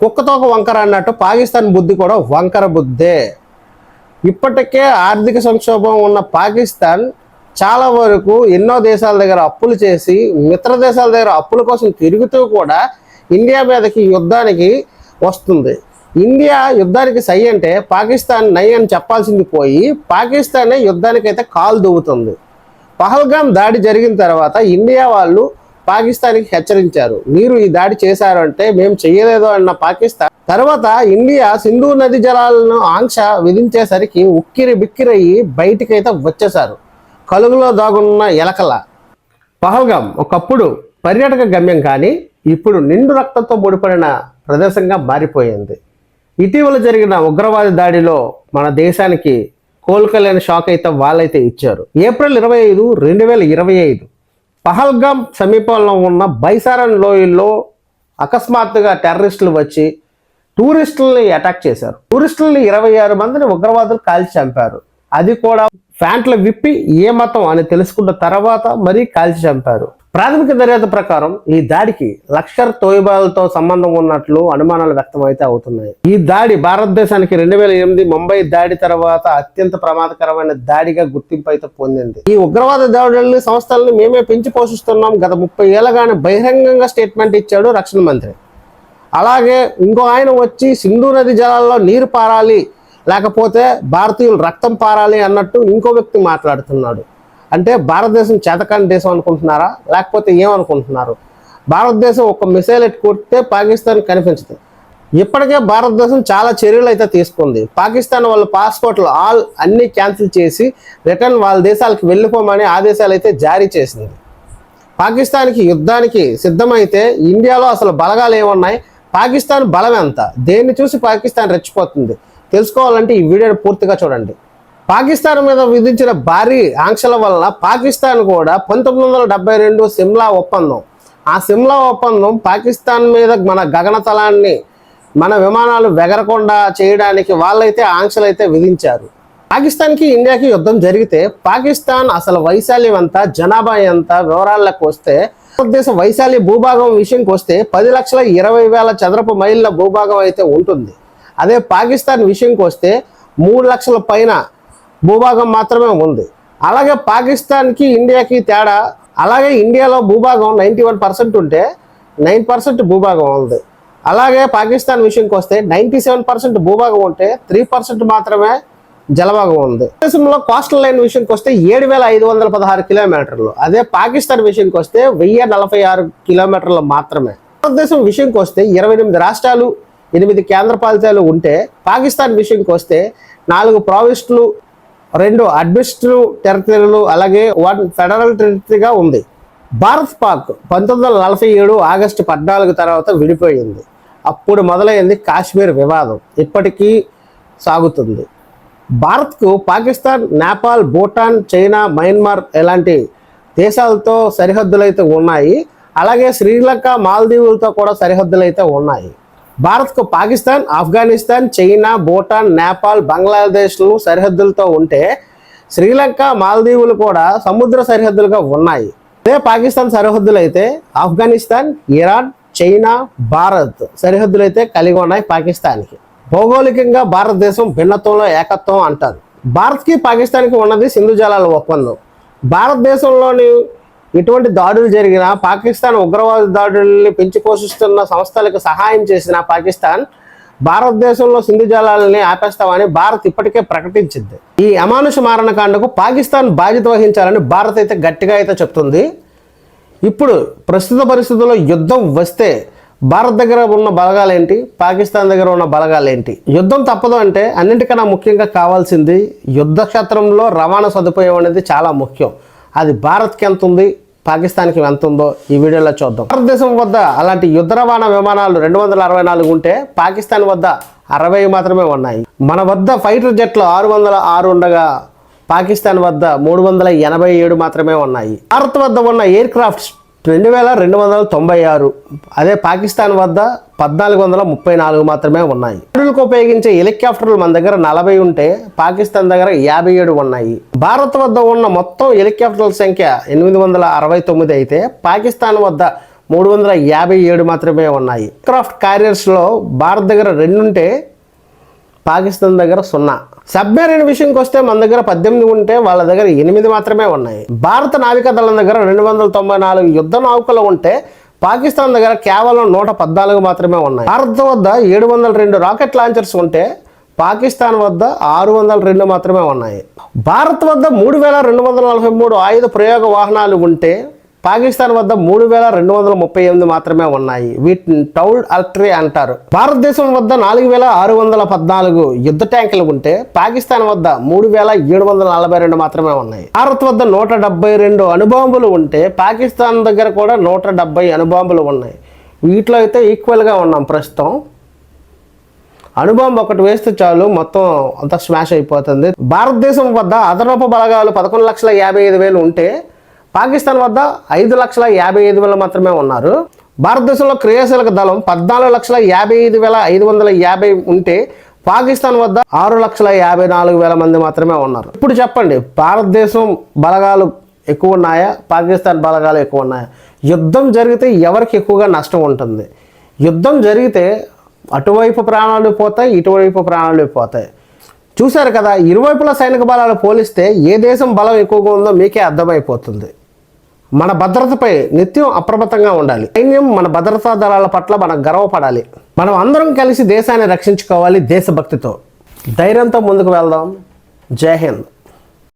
కుక్కతోక వంకర అన్నట్టు పాకిస్తాన్ బుద్ధి కూడా వంకర బుద్ధే. ఇప్పటికే ఆర్థిక సంక్షోభం ఉన్న పాకిస్తాన్ చాలా వరకు ఎన్నో దేశాల దగ్గర అప్పులు చేసి మిత్ర దేశాల దగ్గర అప్పుల కోసం తిరుగుతూ కూడా ఇండియా మీదకి యుద్ధానికి వస్తుంది. ఇండియా యుద్ధానికి సై అంటే పాకిస్తాన్ నై అని చెప్పాల్సింది పోయి పాకిస్తానే యుద్ధానికైతే కాలు దువ్వుతుంది పహల్గాం దాడి జరిగిన తర్వాత ఇండియా వాళ్ళు పాకిస్తాన్కి హెచ్చరించారు. మీరు ఈ దాడి చేశారు అంటే మేము చెయ్యలేదు అన్న పాకిస్తాన్. తర్వాత ఇండియా సింధు నది జలాలను ఆంక్ష విధించేసరికి ఉక్కిరి బిక్కిరయ్యి బయటికైతే వచ్చేశారు. కలుగులో దాగున్న ఎలకల. పహల్గాం ఒకప్పుడు పర్యాటక గమ్యం కానీ ఇప్పుడు నిండు రక్తంతో ముడిపడిన ప్రదేశంగా మారిపోయింది. ఇటీవల జరిగిన ఉగ్రవాద దాడిలో మన దేశానికి కోలుకోలేని షాక్ అయితే వాళ్ళైతే ఇచ్చారు. ఏప్రిల్ ఇరవై ఐదు రెండు వేల ఇరవై ఐదు. పహల్గాం సమీపంలో ఉన్న బైసారన్ లోయల్లో అకస్మాత్తుగా టెర్రరిస్టులు వచ్చి టూరిస్టులని అటాక్ చేశారు. టూరిస్టులని ఇరవై ఆరు మందిని ఉగ్రవాదులు కాల్చి చంపారు. అది కూడా ఫ్యాంట్లు విప్పి ఏ మతం అని తెలుసుకున్న తర్వాత మరీ కాల్చి చంపారు. ప్రాథమిక దర్యాప్తు ప్రకారం ఈ దాడికి లక్షర్ తోయిబాలతో సంబంధం ఉన్నట్లు అనుమానాలు వ్యక్తమైతే అవుతున్నాయి. ఈ దాడి భారతదేశానికి రెండు వేల ఎనిమిది ముంబై దాడి తర్వాత అత్యంత ప్రమాదకరమైన దాడిగా గుర్తింపు అయితే పొందింది. ఈ ఉగ్రవాద దాడులని సంస్థలని మేమే పెంచి పోషిస్తున్నాం. గత ముప్పై ఏళ్ళగానే బహిరంగంగా స్టేట్మెంట్ ఇచ్చాడు రక్షణ మంత్రి. అలాగే ఇంకో ఆయన వచ్చి సింధు నది జలాల్లో నీరు పారాలి లేకపోతే భారతీయులు రక్తం పారాలి అన్నట్టు ఇంకో వ్యక్తి మాట్లాడుతున్నాడు. అంటే భారతదేశం చేతకాని దేశం అనుకుంటున్నారా? లేకపోతే ఏమనుకుంటున్నారు? భారతదేశం ఒక మిసైల్ ఎట్ కొడితే పాకిస్తాన్ కనిపించదు. ఇప్పటికే భారతదేశం చాలా చర్యలు అయితే తీసుకుంది. పాకిస్తాన్ వాళ్ళ పాస్పోర్ట్లు ఆల్ అన్ని క్యాన్సిల్ చేసి రిటర్న్ వాళ్ళ దేశాలకు వెళ్ళిపోమని ఆదేశాలు అయితే జారీ చేసింది. పాకిస్తాన్కి యుద్ధానికి సిద్ధమైతే ఇండియాలో అసలు బలగాలు ఏమున్నాయి? పాకిస్తాన్ బలం ఎంత దేన్ని చూసి పాకిస్తాన్ రెచ్చిపోతుంది? తెలుసుకోవాలంటే ఈ వీడియోని పూర్తిగా చూడండి. పాకిస్తాన్ మీద విధించిన భారీ ఆంక్షల వల్ల పాకిస్తాన్ కూడా పంతొమ్మిది వందల డెబ్బై రెండు సిమ్లా ఒప్పందం. ఆ సిమ్లా ఒప్పందం పాకిస్తాన్ మీద మన గగనతలాన్ని మన విమానాలు వెగరకుండా చేయడానికి వాళ్ళైతే ఆంక్షలు అయితే విధించారు. పాకిస్తాన్కి ఇండియాకి యుద్ధం జరిగితే పాకిస్తాన్ అసలు వైశాల్యం ఎంత జనాభా ఎంత వివరాలకు వస్తే భారతదేశ వైశాల్య భూభాగం విషయంకి వస్తే పది లక్షల ఇరవై వేల చదరపు మైళ్ళ భూభాగం అయితే ఉంటుంది. అదే పాకిస్తాన్ విషయంకి వస్తే మూడు లక్షల పైన భూభాగం మాత్రమే ఉంది. అలాగే పాకిస్తాన్కి ఇండియాకి తేడా అలాగే ఇండియాలో భూభాగం నైంటీ వన్ పర్సెంట్ ఉంటే నైన్ పర్సెంట్ భూభాగం ఉంది. అలాగే పాకిస్తాన్ విషయంకి వస్తే నైంటీ సెవెన్ పర్సెంట్ భూభాగం ఉంటే త్రీ పర్సెంట్ మాత్రమే జలభాగం ఉంది. దేశంలో కోస్టల్ లైన్ విషయంకి వస్తే ఏడు వేల ఐదు వందల పదహారు కిలోమీటర్లు. అదే పాకిస్తాన్ విషయంకి వస్తే వెయ్యి నలభై ఆరు కిలోమీటర్లు మాత్రమే. భారతదేశం విషయంకి వస్తే ఇరవై ఎనిమిది రాష్ట్రాలు ఎనిమిది కేంద్ర పాలితాలు ఉంటే పాకిస్తాన్ విషయంకి వస్తే నాలుగు ప్రావిస్టులు రెండు అడ్మినిస్ట్రేటివ్ టెరిటరీలు అలాగే వన్ ఫెడరల్ టెరిటరీగా ఉంది. భారత్ పాక్ పంతొమ్మిది వందల నలభై ఏడు ఆగస్టు పద్నాలుగు తర్వాత విడిపోయింది. అప్పుడు మొదలైంది కాశ్మీర్ వివాదం. ఇప్పటికీ సాగుతుంది. భారత్కు పాకిస్తాన్ నేపాల్ భూటాన్ చైనా మయన్మార్ ఇలాంటి దేశాలతో సరిహద్దులైతే ఉన్నాయి. అలాగే శ్రీలంక మాల్దీవులతో కూడా సరిహద్దులైతే ఉన్నాయి. భారత్కు పాకిస్తాన్ ఆఫ్ఘనిస్తాన్ చైనా భూటాన్ నేపాల్ బంగ్లాదేశ్లు సరిహద్దులతో ఉంటే శ్రీలంక మాల్దీవులు కూడా సముద్ర సరిహద్దులుగా ఉన్నాయి. అదే పాకిస్తాన్ సరిహద్దులు అయితే ఆఫ్ఘనిస్తాన్ ఇరాన్ చైనా భారత్ సరిహద్దులు అయితే కలిగి ఉన్నాయి పాకిస్తాన్కి. భౌగోళికంగా భారతదేశం భిన్నత్వంలో ఏకత్వం అంటారు. భారత్కి పాకిస్తాన్కి ఉన్నది సింధు జలాల ఒప్పందం. భారతదేశంలోని ఎటువంటి దాడులు జరిగినా పాకిస్తాన్ ఉగ్రవాద దాడుల్ని పెంచి పోషిస్తున్న సంస్థలకు సహాయం చేసిన పాకిస్తాన్ భారతదేశంలో సింధు జలాలని ఆపేస్తామని భారత్ ఇప్పటికే ప్రకటించింది. ఈ అమానుష మారణకాండకు పాకిస్తాన్ బాధ్యత వహించాలని భారత్ అయితే గట్టిగా అయితే చెప్తుంది. ఇప్పుడు ప్రస్తుత పరిస్థితుల్లో యుద్ధం వస్తే భారత్ దగ్గర ఉన్న బలగాలు ఏంటి పాకిస్తాన్ దగ్గర ఉన్న బలగాలు ఏంటి యుద్ధం తప్పదు అంటే అన్నింటికన్నా ముఖ్యంగా కావాల్సింది యుద్ధ క్షేత్రంలో రవాణా సదుపాయం అనేది చాలా ముఖ్యం. అది భారత్కి ఎంత ఉంది? పాకిస్తాన్కి ఎంత ఉందో ఈ వీడియోలో చూద్దాం. భారతదేశం వద్ద అలాంటి యుద్ధ రవాణా విమానాలు రెండు వందల అరవై నాలుగు ఉంటే పాకిస్తాన్ వద్ద అరవై మాత్రమే ఉన్నాయి. మన వద్ద ఫైటర్ జెట్లు ఆరు వందల ఆరు ఉండగా పాకిస్తాన్ వద్ద మూడు వందల ఎనభై ఏడు మాత్రమే ఉన్నాయి. భారత్ వద్ద ఉన్న ఎయిర్ క్రాఫ్ట్స్ రెండు వేల రెండు వందల తొంభై ఆరు. అదే పాకిస్తాన్ వద్ద పద్నాలుగు వందల ముప్పై నాలుగు మాత్రమే ఉన్నాయి. దాడులకు ఉపయోగించే హెలికాప్టర్లు మన దగ్గర నలభై ఉంటే పాకిస్తాన్ దగ్గర యాభై ఏడు ఉన్నాయి. భారత్ వద్ద ఉన్న మొత్తం హెలికాప్టర్ల సంఖ్య ఎనిమిది వందల అరవై తొమ్మిది అయితే పాకిస్తాన్ వద్ద మూడు వందల యాభై ఏడు మాత్రమే ఉన్నాయి. క్రాఫ్ట్ క్యారియర్స్లో భారత్ దగ్గర రెండుంటే పాకిస్తాన్ దగ్గర సున్నా. సబ్మెరీన్ విషయంకి వస్తే మన దగ్గర పద్దెనిమిది ఉంటే వాళ్ళ దగ్గర ఎనిమిది మాత్రమే ఉన్నాయి. భారత నావికాదళం దగ్గర రెండు వందల తొంభై నాలుగు యుద్ధ నౌకలు ఉంటే పాకిస్తాన్ దగ్గర కేవలం నూట పద్నాలుగు మాత్రమే ఉన్నాయి. భారత్ వద్ద ఏడు వందల రెండు రాకెట్ లాంచర్స్ ఉంటే పాకిస్తాన్ వద్ద ఆరు వందల రెండు మాత్రమే ఉన్నాయి. భారత్ వద్ద మూడు వేల రెండు వందల నలభై మూడు ఆయుధ ప్రయోగ వాహనాలు ఉంటే పాకిస్తాన్ వద్ద మూడు వేల రెండు వందల ముప్పై ఎనిమిది మాత్రమే ఉన్నాయి. వీటిని టౌల్డ్ అల్ట్రీ అంటారు. భారతదేశం వద్ద నాలుగు వేల ఆరు వందల పద్నాలుగు యుద్ధ ట్యాంకులు ఉంటే పాకిస్తాన్ వద్ద మూడు వేల ఏడు వందల నలభై రెండు మాత్రమే ఉన్నాయి. భారత్ వద్ద నూట డెబ్బై రెండు అణుబాంబులు ఉంటే పాకిస్తాన్ దగ్గర కూడా నూట డెబ్బై అణుబాంబులు ఉన్నాయి. వీటిలో అయితే ఈక్వల్గా ఉన్నాం ప్రస్తుతం. అణుబాంబు ఒకటి వేస్తే చాలు మొత్తం అంతా స్మాష్ అయిపోతుంది. భారతదేశం వద్ద అదనపు బలగాలు పదకొండు లక్షల యాభై ఐదు వేలు ఉంటే పాకిస్తాన్ వద్ద ఐదు లక్షల యాభై ఐదు వేల మాత్రమే ఉన్నారు. భారతదేశంలో క్రియాశీలక దళం పద్నాలుగు లక్షల యాభై ఐదు వేల ఐదు వందల యాభై ఉంటే పాకిస్తాన్ వద్ద ఆరు లక్షల యాభై నాలుగు వేల మంది మాత్రమే ఉన్నారు. ఇప్పుడు చెప్పండి భారతదేశం బలగాలు ఎక్కువ ఉన్నాయా? పాకిస్తాన్ బలగాలు ఎక్కువ ఉన్నాయా? యుద్ధం జరిగితే ఎవరికి ఎక్కువగా నష్టం ఉంటుంది? యుద్ధం జరిగితే అటువైపు ప్రాణాలు పోతాయి ఇటువైపు ప్రాణాలు పోతాయి. చూశారు కదా ఇరువైపుల సైనిక బలాలు పోలిస్తే ఏ దేశం బలం ఎక్కువగా ఉందో మీకే అర్థమైపోతుంది. మన భద్రతపై నిత్యం అప్రమత్తంగా ఉండాలి. సైన్యం మన భద్రతా దళాల పట్ల మనం గర్వపడాలి. మనం అందరం కలిసి దేశాన్ని రక్షించుకోవాలి దేశభక్తితో. ధైర్యంతో ముందుకు వెళ్దాం. జై హింద్.